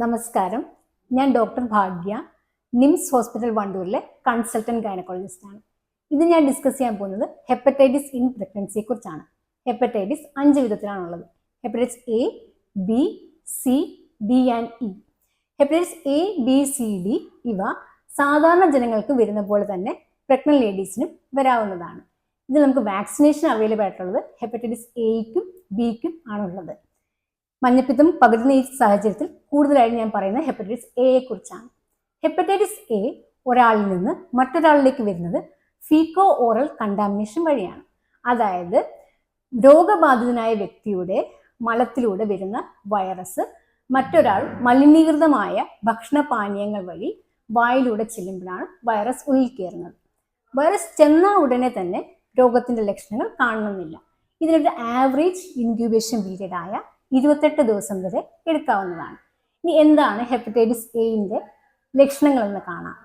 നമസ്കാരം. ഞാൻ doctor Bhagya. NIMS hospital വണ്ടൂരിലെ കൺസൾട്ടന്റ് ഗൈനക്കോളജിസ്റ്റ് ആണ് ഇത് ഞാൻ ഡിസ്കസ് ചെയ്യാൻ പോകുന്നത് ഹെപ്പറ്റൈറ്റിസ് ഇൻ പ്രഗ്നൻസിയെ കുറിച്ചാണ്. ഹെപ്പറ്റൈറ്റിസ് അഞ്ച് വിധത്തിലാണുള്ളത്. Hepatitis A B C D and E hepatitis A B C D ഇവ സാധാരണ ജനങ്ങൾക്ക് വരുന്ന പോലെ തന്നെ പ്രഗ്നന്റ് ലേഡീസിനും വരാവുന്നതാണ്. ഇത് നമുക്ക് വാക്സിനേഷൻ അവൈലബിൾ ആയിട്ടുള്ളത് ഹെപ്പറ്റൈറ്റിസ് എയ്ക്കും ബിക്കും ആണുള്ളത്. മഞ്ഞപ്പിത്തം പകരുന്ന ഈ സാഹചര്യത്തിൽ കൂടുതലായി ഞാൻ പറയുന്നത് ഹെപ്പറ്റൈറ്റിസ് എയെ കുറിച്ചാണ്. ഹെപ്പറ്റൈറ്റിസ് എ ഒരാളിൽ നിന്ന് മറ്റൊരാളിലേക്ക് വരുന്നത് ഫീക്കോ ഓറൽ കണ്ടാമിനേഷൻ വഴിയാണ്. അതായത് രോഗബാധിതനായ വ്യക്തിയുടെ മലത്തിലൂടെ വരുന്ന വൈറസ് മറ്റൊരാൾ മലിനീകൃതമായ ഭക്ഷണപാനീയങ്ങൾ വഴി വായിലൂടെ ചെല്ലുമ്പോഴാണ് വൈറസ് ഉള്ളിൽ കയറുന്നത്. വൈറസ് ചെന്ന ഉടനെ തന്നെ രോഗത്തിന്റെ ലക്ഷണങ്ങൾ കാണണമെന്നില്ല ഇതിനൊരു ആവറേജ് ഇൻക്യൂബേഷൻ പീരീഡ് ആയ ഇരുപത്തെട്ട് ദിവസം വരെ എടുക്കാവുന്നതാണ്. ഇനി എന്താണ് ഹെപ്പറ്റൈറ്റിസ് എയിന്റെ ലക്ഷണങ്ങളെന്ന് കാണാം.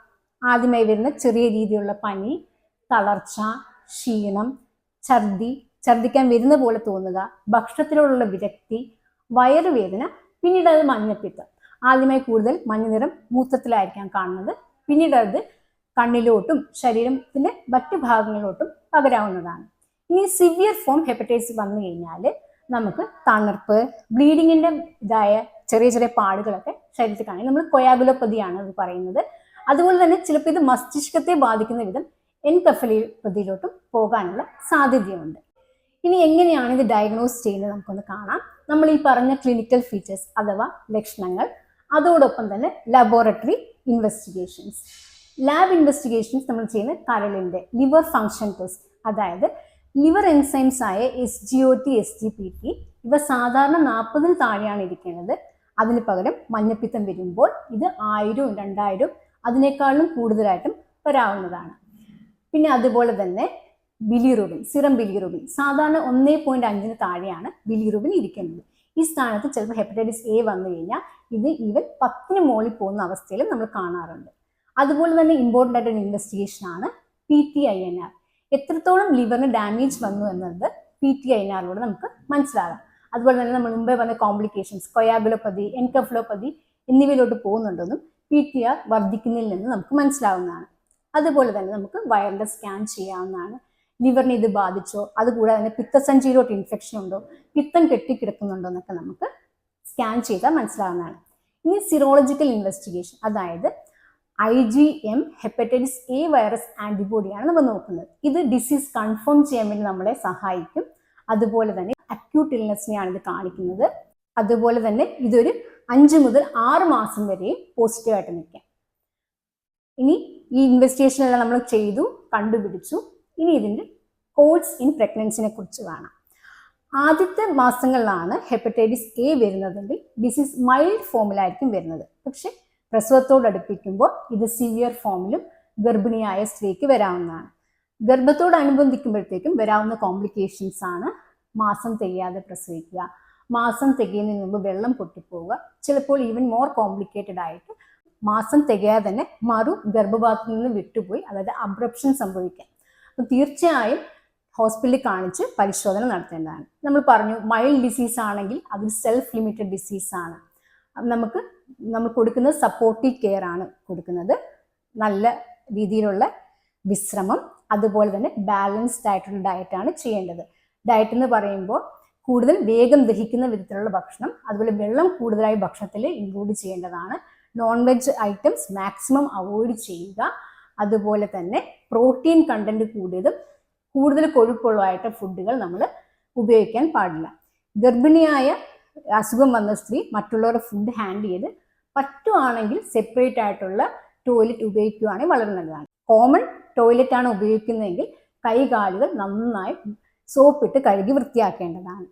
ആദ്യമായി വരുന്ന ചെറിയ രീതിയിലുള്ള പനി തളർച്ച ക്ഷീണം ഛർദി ഛർദിക്കാൻ വരുന്ന പോലെ തോന്നുക ഭക്ഷണത്തിനോടുള്ള വിരക്തി വയറുവേദന പിന്നീട് അത് മഞ്ഞപ്പിത്തം. ആദ്യമായി കൂടുതൽ മഞ്ഞ നിറം മൂത്രത്തിലായിരിക്കാം കാണുന്നത്. പിന്നീട് അത് കണ്ണിലോട്ടും ശരീരത്തിന്റെ മറ്റു ഭാഗങ്ങളിലോട്ടും പകരാവുന്നതാണ്. ഇനി സിവിയർ ഫോം ഹെപ്പറ്റൈറ്റിസ് വന്നു കഴിഞ്ഞാൽ നമുക്ക് തണുപ്പ് ബ്ലീഡിങ്ങിന്റെ ഇതായ ചെറിയ ചെറിയ പാടുകളൊക്കെ ശരീരത്തിൽ കാണും. നമ്മൾ കൊയാഗുലോപ്പതിയാണ് ഇത് പറയുന്നത്. അതുപോലെ തന്നെ ചിലപ്പോൾ ഇത് മസ്തിഷ്കത്തെ ബാധിക്കുന്ന വിധം എൻകഫലിപ്പതിയിലോട്ടും പോകാനുള്ള സാധ്യതയുണ്ട്. ഇനി എങ്ങനെയാണ് ഇത് ഡയഗ്നോസ് ചെയ്യുന്നത് നമുക്കൊന്ന് കാണാം. നമ്മൾ ഈ പറഞ്ഞ ക്ലിനിക്കൽ ഫീച്ചേഴ്സ് അഥവാ ലക്ഷണങ്ങൾ അതോടൊപ്പം തന്നെ ലബോറട്ടറി ഇൻവെസ്റ്റിഗേഷൻസ് ലാബ് ഇൻവെസ്റ്റിഗേഷൻസ് നമ്മൾ ചെയ്യുന്ന കരളിന്റെ ലിവർ ഫങ്ഷൻ ടെസ്റ്റ് അതായത് ലിവർ എൻസൈംസ് ആയ S G O T S G P T ഇവ സാധാരണ നാൽപ്പതിൽ താഴെയാണ് ഇരിക്കുന്നത്. അതിന് പകരം മഞ്ഞപ്പിത്തം വരുമ്പോൾ ഇത് ആയിരവും രണ്ടായിരവും അതിനേക്കാളും കൂടുതലായിട്ടും വരാവുന്നതാണ്. പിന്നെ അതുപോലെ തന്നെ ബിലിറുബിൻ സിറം ബിലിറുബിൻ സാധാരണ ഒന്നേ പോയിന്റ് അഞ്ചിന് താഴെയാണ് ബിലിറുബിൻ ഇരിക്കുന്നത്. ഈ സ്ഥാനത്ത് ചിലപ്പോൾ ഹെപ്പറ്റൈറ്റിസ് എ വന്നു കഴിഞ്ഞാൽ ഇത് ഈവൻ പത്തിന് മുകളിൽ പോകുന്ന അവസ്ഥയിലും നമ്മൾ കാണാറുണ്ട്. അതുപോലെ തന്നെ ഇമ്പോർട്ടന്റ് ആയിട്ടൊരു ഇൻവെസ്റ്റിഗേഷൻ ആണ് P T I N R എത്രത്തോളം ലിവറിന് ഡാമേജ് വന്നു എന്നത് പി ടി ഐ എൻ നമുക്ക് മനസ്സിലാകാം. അതുപോലെ തന്നെ നമ്മൾ മുമ്പേ പറഞ്ഞ കോംപ്ലിക്കേഷൻസ് കൊയാബിലോപ്പതി എൻകഫ്ലോപ്പതി എന്നിവയിലോട്ട് പോകുന്നുണ്ടെന്നും പി ടി ആർ വർദ്ധിക്കുന്നതിൽ നിന്ന് നമുക്ക് മനസ്സിലാവുന്നതാണ്. അതുപോലെ തന്നെ നമുക്ക് വയറിന്റെ സ്കാൻ ചെയ്യാവുന്നതാണ്. ലിവറിനെ ഇത് ബാധിച്ചോ അതുകൂടാതെ തന്നെ പിത്തസഞ്ചിയിലോട്ട് ഇൻഫെക്ഷൻ ഉണ്ടോ പിത്തം കെട്ടിക്കിടക്കുന്നുണ്ടോ എന്നൊക്കെ നമുക്ക് സ്കാൻ ചെയ്താൽ മനസ്സിലാവുന്നതാണ്. ഇനി സിറോളജിക്കൽ ഇൻവെസ്റ്റിഗേഷൻ അതായത് I G M hepatitis A virus ആന്റിബോഡിയാണ് നമ്മൾ നോക്കുന്നത്. ഇത് ഡിസീസ് കൺഫേം ചെയ്യാൻ വേണ്ടി നമ്മളെ സഹായിക്കും. അതുപോലെ തന്നെ അക്യൂട്ട് ഇൽനെസ്സിനെയാണ് ഇത് കാണിക്കുന്നത്. അതുപോലെ തന്നെ ഇതൊരു അഞ്ച് മുതൽ ആറ് മാസം വരെയും പോസിറ്റീവായിട്ട് നിൽക്കാം. ഇനി ഈ ഇൻവെസ്റ്റിഗേഷൻ എല്ലാം നമ്മൾ ചെയ്തു കണ്ടുപിടിച്ചു. ഇനി ഇതിന്റെ കോഴ്സ് ഇൻ പ്രഗ്നൻസിനെ കുറിച്ച് കാണാം. ആദ്യത്തെ മാസങ്ങളിലാണ് ഹെപ്പറ്റൈറ്റിസ് എ വരുന്നതെങ്കിൽ ഡിസീസ് മൈൽഡ് ഫോമിലായിരിക്കും വരുന്നത്. പക്ഷെ പ്രസവത്തോട് അടുപ്പിക്കുമ്പോൾ ഇത് സിവിയർ ഫോമിലും ഗർഭിണിയായ സ്ത്രീക്ക് വരാവുന്നതാണ്. ഗർഭത്തോടനുബന്ധിക്കുമ്പോഴത്തേക്കും വരാവുന്ന കോംപ്ലിക്കേഷൻസ് ആണ് മാസം തികയാതെ പ്രസവിക്കുക. മാസം തികയുന്നതിന് മുമ്പ് വെള്ളം പൊട്ടിപ്പോവുക. ചിലപ്പോൾ ഈവൻ മോർ കോംപ്ലിക്കേറ്റഡ് ആയിട്ട് മാസം തികയാതെ തന്നെ മറു ഗർഭപാത്രത്തിൽ നിന്ന് വിട്ടുപോയി അതായത് അബ്രപ്ഷൻ സംഭവിക്കാം. അപ്പം തീർച്ചയായും ഹോസ്പിറ്റലിൽ കാണിച്ച് പരിശോധന നടത്തേണ്ടതാണ്. നമ്മൾ പറഞ്ഞു മൈൽഡ് ഡിസീസ് ആണെങ്കിൽ അത് സെൽഫ് ലിമിറ്റഡ് ഡിസീസ് ആണ്. നമുക്ക് നമ്മൾ കൊടുക്കുന്നത് സപ്പോർട്ടീവ് കെയർ ആണ് കൊടുക്കുന്നത്. നല്ല രീതിയിലുള്ള വിശ്രമം അതുപോലെ തന്നെ ബാലൻസ്ഡ് ആയിട്ടുള്ള ഡയറ്റാണ് ചെയ്യേണ്ടത്. ഡയറ്റ് എന്ന് പറയുമ്പോൾ കൂടുതൽ വേഗം ദഹിക്കുന്ന വിധത്തിലുള്ള ഭക്ഷണം അതുപോലെ വെള്ളം കൂടുതലായി ഭക്ഷണത്തിൽ ഇൻക്ലൂഡ് ചെയ്യേണ്ടതാണ്. Non veg items maximum avoid ചെയ്യുക. അതുപോലെ തന്നെ പ്രോട്ടീൻ കണ്ടന്റ് കൂടിയതും കൂടുതൽ കൊഴുപ്പുള്ളതായിട്ട് ഫുഡുകൾ നമ്മൾ ഉപയോഗിക്കാൻ പാടില്ല. ഗർഭിണിയായ അസുഖം വന്ന സ്ത്രീ മറ്റുള്ളവരുടെ ഫുഡ് ഹാൻഡിൽ ചെയ്ത് പറ്റുവാണെങ്കിൽ സെപ്പറേറ്റ് ആയിട്ടുള്ള ടോയ്ലറ്റ് ഉപയോഗിക്കുകയാണെങ്കിൽ വളരെ നല്ലതാണ്. കോമൺ ടോയ്ലറ്റ് ആണ് ഉപയോഗിക്കുന്നതെങ്കിൽ കൈകാലുകൾ നന്നായി സോപ്പിട്ട് കഴുകി വൃത്തിയാക്കേണ്ടതാണ്.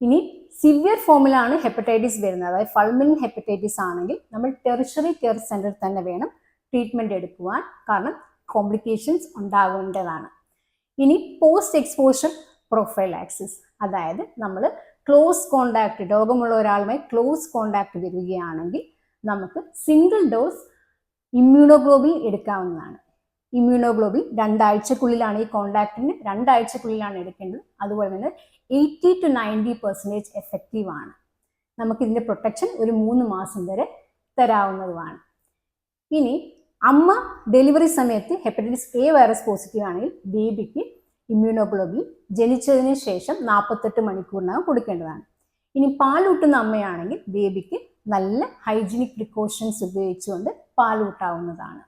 ഇനി സിവിയർ ഫോമിലാണ് ഹെപ്പറ്റൈറ്റിസ് വരുന്നത്. അതായത് ഫൾമിൻ ഹെപ്പറ്റൈറ്റിസ് ആണെങ്കിൽ നമ്മൾ ടെറിഷറി കെയർ സെന്ററിൽ തന്നെ വേണം ട്രീറ്റ്മെന്റ് എടുക്കുവാൻ. കാരണം കോംപ്ലിക്കേഷൻസ് ഉണ്ടാകേണ്ടതാണ് ഇനി പോസ്റ്റ് എക്സ്പോഷർ പ്രൊഫൈലാക്സിസ് അതായത് നമ്മൾ ക്ലോസ് കോണ്ടാക്ട് രോഗമുള്ള ഒരാളുമായി ക്ലോസ് കോണ്ടാക്ട് വരികയാണെങ്കിൽ നമുക്ക് സിംഗിൾ ഡോസ് ഇമ്മ്യൂണോഗ്ലോബിൻ എടുക്കാവുന്നതാണ്. ഇമ്മ്യൂണോഗ്ലോബിൻ രണ്ടാഴ്ചക്കുള്ളിലാണ് ഈ കോണ്ടാക്ടിന് രണ്ടാഴ്ചക്കുള്ളിലാണ് എടുക്കേണ്ടത്. അതുപോലെ തന്നെ eighty to ninety percentage effective ആണ്. നമുക്ക് ഇതിന്റെ പ്രൊട്ടക്ഷൻ ഒരു മൂന്ന് മാസം വരെ തരാവുന്നതുമാണ്. ഇനി അമ്മ ഡെലിവറി സമയത്ത് ഹെപ്പറ്റൈറ്റിസ് എ വൈറസ് പോസിറ്റീവ് ആണെങ്കിൽ ബേബിക്ക് ഇമ്മ്യൂണോഗ്ലോബിൻ ജനിച്ചതിന് ശേഷം നാൽപ്പത്തെട്ട് മണിക്കൂറിനകം കൊടുക്കേണ്ടതാണ്. ഇനി പാലൂട്ടുന്ന അമ്മയാണെങ്കിൽ ബേബിക്ക് നല്ല ഹൈജീനിക് പ്രിക്കോഷൻസ് ഉപയോഗിച്ചുകൊണ്ട് പാലൂട്ടാവുന്നതാണ്.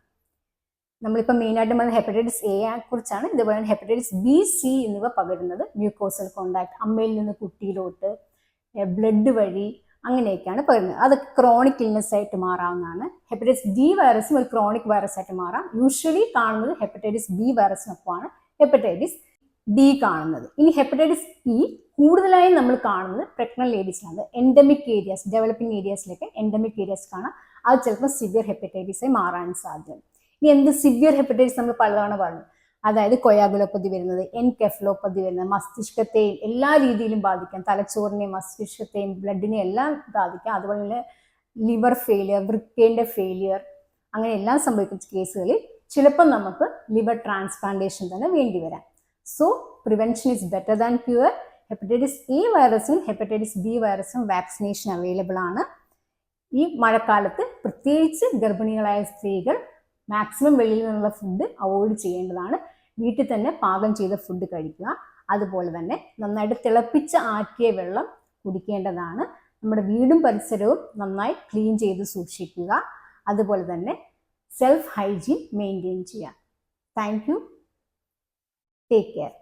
നമ്മളിപ്പോൾ മെയിനായിട്ട് നമ്മൾ ഹെപ്പറ്റൈറ്റിസ് എ കുറിച്ചാണ് ഇതുപോലെ ഹെപ്പറ്റൈറ്റിസ് ബി സി എന്നിവ പകരുന്നത്. മ്യൂക്കോസൽ കോണ്ടാക്ട് അമ്മയിൽ നിന്ന് കുട്ടിയിലോട്ട് ബ്ലഡ് വഴി അങ്ങനെയൊക്കെയാണ് പകരുന്നത്. അത് ക്രോണിക് ഇൽനെസ് ആയിട്ട് മാറാവുന്നതാണ്. ഹെപ്പറ്റൈറ്റിസ് ഡി വൈറസും ഒരു ക്രോണിക് വൈറസ് ആയിട്ട് മാറാം. യൂഷ്വലി കാണുന്നത് ഹെപ്പറ്റൈറ്റിസ് ബി വൈറസിനൊപ്പമാണ് ഹെപ്പറ്റൈറ്റിസ് ഡി കാണുന്നത്. ഇനി ഹെപ്പറ്റൈറ്റിസ് ഇ കൂടുതലായും നമ്മൾ കാണുന്നത് പ്രഗ്നന്റ് ലേഡീസിലാണ് എൻഡമിക് ഏരിയാസ് ഡെവലപ്പിംഗ് ഏരിയാസിലൊക്കെ എൻഡമിക് ഏരിയാസ് കാണാം. അത് ചിലപ്പോൾ സിവിയർ ഹെപ്പറ്റൈറ്റിസ് ആയി മാറാൻ സാധ്യത ഇനി എന്ത് സിവിയർ ഹെപ്പറ്റൈറ്റിസ് നമ്മൾ പലതവണ പറഞ്ഞു. അതായത് കൊയാഗുലോപ്പതി വരുന്നത് എൻകെഫലോപ്പതി വരുന്നത് മസ്തിഷ്കത്തെയും എല്ലാ രീതിയിലും ബാധിക്കാം. തലച്ചോറിനെയും മസ്തിഷ്കത്തെയും ബ്ലഡിനെയും എല്ലാം ബാധിക്കാം. അതുപോലെ തന്നെ ലിവർ ഫെയിലിയർ വൃക്കേന്റെ ഫെയിലിയർ അങ്ങനെ എല്ലാം സംഭവിക്കുന്ന കേസുകളിൽ ചിലപ്പോൾ നമുക്ക് ലിവർ ട്രാൻസ്പ്ലാന്റേഷൻ തന്നെ വേണ്ടി വരാം. So prevention is better than cure hepatitis A വൈറസും hepatitis B വൈറസും വാക്സിനേഷൻ അവൈലബിൾ ആണ്. ഈ മഴക്കാലത്ത് പ്രത്യേകിച്ച് ഗർഭിണികളായ സ്ത്രീകൾ മാക്സിമം വെളിയിൽ നിന്നുള്ള ഫുഡ് അവോയ്ഡ് ചെയ്യേണ്ടതാണ്. വീട്ടിൽ തന്നെ പാകം ചെയ്ത ഫുഡ് കഴിക്കുക. അതുപോലെ തന്നെ നന്നായിട്ട് തിളപ്പിച്ച് ആറ്റിയ വെള്ളം കുടിക്കേണ്ടതാണ്. നമ്മുടെ വീടും പരിസരവും നന്നായി ക്ലീൻ ചെയ്ത് സൂക്ഷിക്കുക. അതുപോലെ തന്നെ സെൽഫ് ഹൈജീൻ മെയിന്റെയിൻ ചെയ്യുക താങ്ക് Take care.